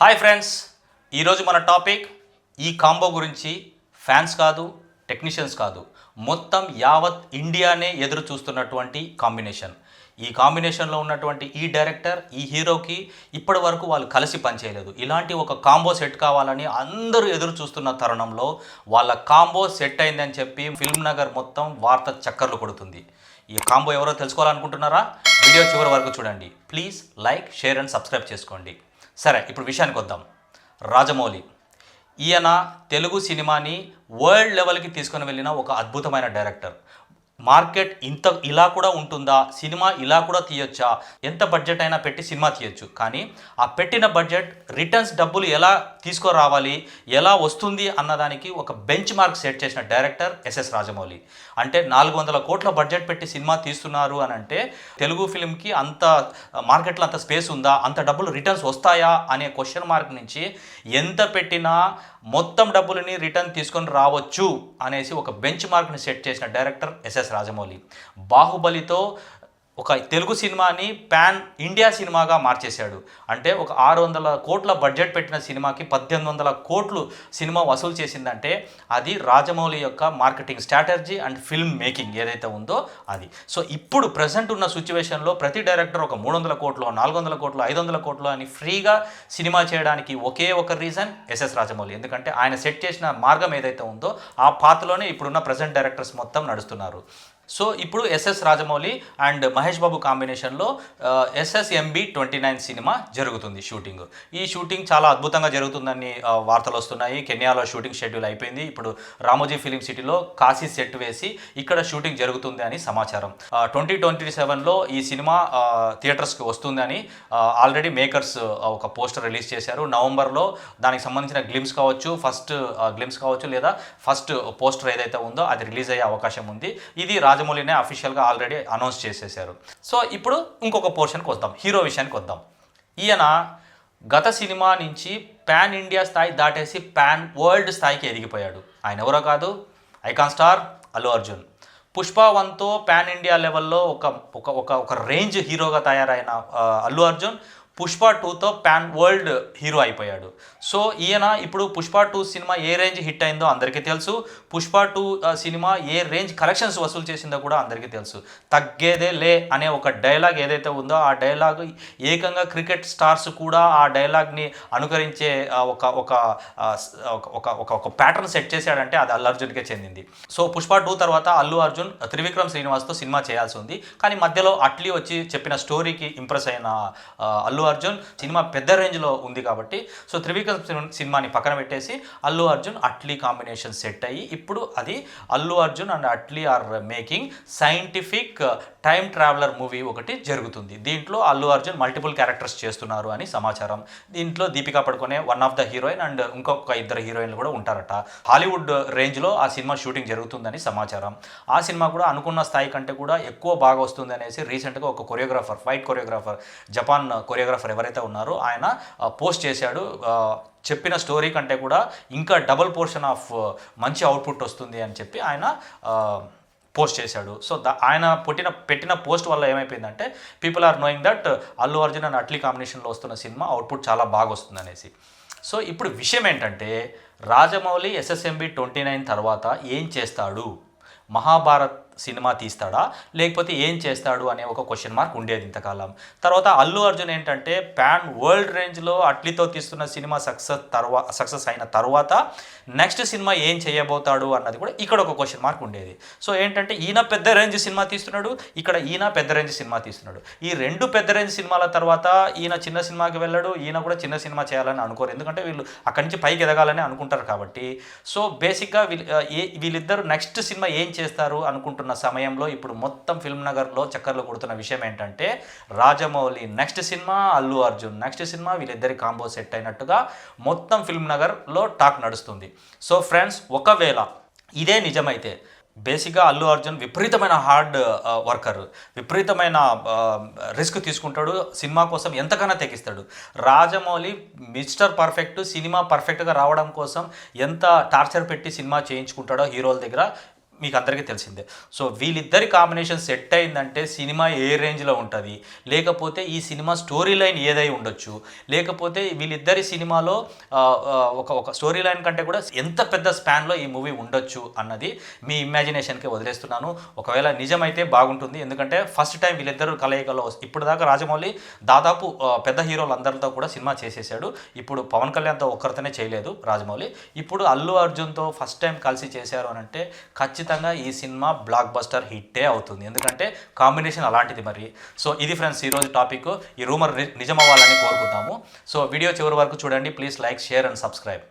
Hi friends ఈరోజు మన topic ఈ కాంబో గురించి ఫ్యాన్స్ కాదు టెక్నీషియన్స్ కాదు మొత్తం యావత్ ఇండియానే ఎదురు చూస్తున్నటువంటి కాంబినేషన్. ఈ కాంబినేషన్లో ఉన్నటువంటి ఈ డైరెక్టర్ ఈ హీరోకి ఇప్పటి వరకు వాళ్ళు కలిసి పనిచేయలేదు. ఇలాంటి ఒక కాంబో సెట్ కావాలని అందరూ ఎదురు చూస్తున్న తరుణంలో వాళ్ళ కాంబో సెట్ అయిందని చెప్పి ఫిల్మ్ నగర్ మొత్తం వార్త చక్కర్లు కొడుతుంది. ఈ కాంబో ఎవరో తెలుసుకోవాలనుకుంటున్నారా? వీడియో చివరి వరకు చూడండి. Please like share and subscribe చేసుకోండి. సరే ఇప్పుడు విషయానికి వద్దాం. రాజమౌళి ఈయన తెలుగు సినిమాని వరల్డ్ లెవెల్కి తీసుకొని వెళ్ళిన ఒక అద్భుతమైన డైరెక్టర్. మార్కెట్ ఇంత ఇలా కూడా ఉంటుందా? సినిమా ఇలా కూడా తీయొచ్చా? ఎంత బడ్జెట్ అయినా పెట్టి సినిమా తీయొచ్చు. కానీ ఆ పెట్టిన బడ్జెట్ రిటర్న్స్ డబ్బులు ఎలా తీసుకురావాలి? ఎలా వస్తుంది అన్నదానికి ఒక బెంచ్ మార్క్ సెట్ చేసిన డైరెక్టర్ ఎస్ఎస్ రాజమౌళి. అంటే నాలుగు వందల కోట్ల బడ్జెట్ పెట్టి సినిమా తీస్తున్నారు అని అంటే తెలుగు ఫిలింకి అంత మార్కెట్లో అంత స్పేస్ ఉందా? అంత డబ్బులు రిటర్న్స్ వస్తాయా? అనే క్వశ్చన్ మార్క్ నుంచి ఎంత పెట్టినా మొత్తం డబ్బులని రిటర్న్ తీసుకొని రావచ్చు అనేసి ఒక బెంచ్ మార్క్ని సెట్ చేసిన డైరెక్టర్ ఎస్ఎస్ రాజమౌళి. బాహుబలితో ఒక తెలుగు సినిమాని పాన్ ఇండియా సినిమాగా మార్చేశాడు. అంటే ఒక ఆరు వందల కోట్ల బడ్జెట్ పెట్టిన సినిమాకి పద్దెనిమిది వందల కోట్లు సినిమా వసూలు చేసిందంటే అది రాజమౌళి యొక్క marketing strategy and film making ఏదైతే ఉందో అది. సో ఇప్పుడు ప్రజెంట్ ఉన్న సిచ్యువేషన్లో ప్రతి డైరెక్టర్ ఒక మూడు వందల కోట్లు నాలుగు వందల కోట్లు ఐదు వందల కోట్లు అని ఫ్రీగా సినిమా చేయడానికి ఒకే ఒక రీజన్ ఎస్ఎస్ రాజమౌళి. ఎందుకంటే ఆయన సెట్ చేసిన మార్గం ఏదైతే ఉందో ఆ పాత్రలోనే ఇప్పుడున్న ప్రజెంట్ డైరెక్టర్స్ మొత్తం నడుస్తున్నారు. సో ఇప్పుడు ఎస్ఎస్ రాజమౌళి అండ్ మహేష్ బాబు కాంబినేషన్లో ఎస్ఎస్ఎంబి ట్వంటీ నైన్ సినిమా జరుగుతుంది షూటింగ్. ఈ షూటింగ్ చాలా అద్భుతంగా జరుగుతుందని వార్తలు వస్తున్నాయి. కెన్యాలో షూటింగ్ షెడ్యూల్ అయిపోయింది. ఇప్పుడు రామోజీ ఫిలిం సిటీలో కాశీ సెట్ వేసి ఇక్కడ షూటింగ్ జరుగుతుంది అని సమాచారం. ట్వంటీ ట్వంటీ సెవెన్లో ఈ సినిమా థియేటర్స్కి వస్తుందని ఆల్రెడీ మేకర్స్ ఒక పోస్టర్ రిలీజ్ చేశారు. నవంబర్లో దానికి సంబంధించిన గ్లిమ్స్ కావచ్చు ఫస్ట్ గ్లిమ్స్ కావచ్చు లేదా ఫస్ట్ పోస్టర్ ఏదైతే ఉందో అది రిలీజ్ అయ్యే అవకాశం ఉంది. ఇది రాజమౌళినే అఫీషియల్గా ఆల్రెడీ అనౌన్స్ చేసేసారు సో ఇప్పుడు ఇంకొక పోర్షన్కి వద్దాం. హీరో విషయానికి వద్దాం. ఈయన గత సినిమా నుంచి పాన్ ఇండియా స్థాయి దాటేసి పాన్ వరల్డ్ స్థాయికి ఎదిగిపోయాడు. ఆయన ఎవరో కాదు? Icon star Allu Arjun. Pushpa వన్తో పాన్ ఇండియా లెవెల్లో ఒక ఒక ఒక రేంజ్ హీరోగా తయారైన అల్లు అర్జున్ పుష్ప టూతో పాన్ వరల్డ్ హీరో అయిపోయాడు. సో ఈయన ఇప్పుడు పుష్ప టూ సినిమా ఏ రేంజ్ హిట్ అయిందో అందరికీ తెలుసు. పుష్ప టూ సినిమా ఏ రేంజ్ కలెక్షన్స్ వసూలు చేసిందో కూడా అందరికీ తెలుసు. తగ్గేదే లే అనే ఒక డైలాగ్ ఏదైతే ఉందో ఆ డైలాగ్ ఏకంగా క్రికెట్ స్టార్స్ కూడా ఆ డైలాగ్ని అనుకరించే ఒక ఒక ఒక- ఒక ఒక ప్యాటర్న్ సెట్ చేశాడంటే అది అల్లు అర్జున్కే చెందింది. సో పుష్ప టూ తర్వాత అల్లు అర్జున్ త్రివిక్రమ్ శ్రీనివాస్తో సినిమా చేయాల్సి ఉంది. కానీ మధ్యలో అట్లీ వచ్చి చెప్పిన స్టోరీకి ఇంప్రెస్ అయిన అల్లు అర్జున్ సినిమా పెద్ద రేంజ్లో ఉంది కాబట్టి సో త్రివిక్రమ్ సినిమాని పక్కన పెట్టేసి అల్లు అర్జున్ అట్లీ కాంబినేషన్ సెట్ అయ్యి ఇప్పుడు అది Allu Arjun and Atlee are making scientific time traveller movie ఒకటి జరుగుతుంది. దీంట్లో అల్లు అర్జున్ మల్టిపుల్ క్యారెక్టర్స్ చేస్తున్నారు అని సమాచారం. దీంట్లో Deepika Padukone one of the heroine and ఇంకొక ఇద్దరు హీరోయిన్లు కూడా ఉంటారట. హాలీవుడ్ రేంజ్లో ఆ సినిమా షూటింగ్ జరుగుతుందని సమాచారం. ఆ సినిమా కూడా అనుకున్న స్థాయి కంటే కూడా ఎక్కువ బాగా వస్తుంది అనేసి రీసెంట్గా ఒక choreographer fight choreographer Japan choreographer ఎవరైతే ఉన్నారో ఆయన పోస్ట్ చేశాడు. చెప్పిన స్టోరీ కంటే కూడా ఇంకా డబుల్ పోర్షన్ ఆఫ్ మంచి అవుట్పుట్ వస్తుంది అని చెప్పి ఆయన పోస్ట్ చేశాడు. సో ద ఆయన పుట్టిన పెట్టిన పోస్ట్ వల్ల ఏమైపోయిందంటే people are knowing that Allu Arjun and Atlee కాంబినేషన్లో వస్తున్న సినిమా అవుట్పుట్ చాలా బాగా వస్తుంది అనేసి. సో ఇప్పుడు విషయం ఏంటంటే రాజమౌళి ఎస్ఎస్ఎంబి ట్వంటీ నైన్ తర్వాత ఏం చేస్తాడు? మహాభారత్ సినిమా తీస్తాడా? లేకపోతే ఏం చేస్తాడు అనే ఒక క్వశ్చన్ మార్క్ ఉండేది ఇంతకాలం. తర్వాత అల్లు అర్జున్ ఏంటంటే ప్యాన్ వరల్డ్ రేంజ్లో అట్లీతో తీస్తున్న సినిమా సక్సెస్ తర్వా సక్సెస్ అయిన తర్వాత నెక్స్ట్ సినిమా ఏం చేయబోతాడు అన్నది కూడా ఇక్కడ ఒక క్వశ్చన్ మార్క్ ఉండేది. సో ఏంటంటే ఈయన పెద్ద రేంజ్ సినిమా తీస్తున్నాడు ఇక్కడ ఈయన పెద్ద రేంజ్ సినిమా తీస్తున్నాడు. ఈ రెండు పెద్ద రేంజ్ సినిమాల తర్వాత ఈయన చిన్న సినిమాకి వెళ్ళాడు ఈయన కూడా చిన్న సినిమా చేయాలని అనుకోరు. ఎందుకంటే వీళ్ళు అక్కడి నుంచి పైకి ఎదగాలని అనుకుంటారు కాబట్టి. సో బేసిక్గా వీళ్ళు వీళ్ళిద్దరు నెక్స్ట్ సినిమా ఏం చేస్తారు అనుకుంటున్నారు అనుకుంటున్న సమయంలో ఇప్పుడు మొత్తం ఫిల్మ్ నగర్లో చక్కర్లు కొడుతున్న విషయం ఏంటంటే Rajamouli next cinema Allu Arjun next cinema వీళ్ళిద్దరి కాంబో సెట్ అయినట్టుగా మొత్తం ఫిల్మ్ నగర్లో టాక్ నడుస్తుంది. సో ఫ్రెండ్స్ ఒకవేళ ఇదే నిజమైతే బేసిక్గా అల్లు అర్జున్ విపరీతమైన హార్డ్ వర్కర్. విపరీతమైన రిస్క్ తీసుకుంటాడు సినిమా కోసం ఎంతకన్నా తెగిస్తాడు. రాజమౌళి మిస్టర్ పర్ఫెక్ట్ సినిమా పర్ఫెక్ట్గా రావడం కోసం ఎంత టార్చర్ పెట్టి సినిమా చేయించుకుంటాడో హీరోల దగ్గర మీకు అందరికీ తెలిసిందే. సో వీళ్ళిద్దరి కాంబినేషన్ సెట్ అయిందంటే సినిమా ఏ రేంజ్లో ఉంటుంది? లేకపోతే ఈ సినిమా స్టోరీ లైన్ ఏదై ఉండొచ్చు? లేకపోతే వీళ్ళిద్దరి సినిమాలో ఒక ఒక స్టోరీ లైన్ కంటే కూడా ఎంత పెద్ద స్పాన్లో ఈ మూవీ ఉండొచ్చు అన్నది మీ ఇమాజినేషన్కి వదిలేస్తున్నాను. ఒకవేళ నిజమైతే బాగుంటుంది. ఎందుకంటే ఫస్ట్ టైం వీళ్ళిద్దరు కలయికలో ఇప్పుడు దాకా రాజమౌళి దాదాపు పెద్ద హీరోలు అందరితో కూడా సినిమా చేసేసాడు. ఇప్పుడు పవన్ కళ్యాణ్తో ఒక్కరితోనే చేయలేదు రాజమౌళి. ఇప్పుడు అల్లు అర్జున్తో ఫస్ట్ టైం కలిసి చేశారు అని అంటే ఖచ్చితంగా ఈ సినిమా బ్లాక్ బస్టర్ హిట్టే అవుతుంది. ఎందుకంటే కాంబినేషన్ అలాంటిది మరి. సో ఇది ఫ్రెండ్స్ ఈరోజు టాపిక్ ఈ రూమర్ నిజమవ్వాలని కోరుకుందాము. సో వీడియో చివరి వరకు చూడండి. Please like share and subscribe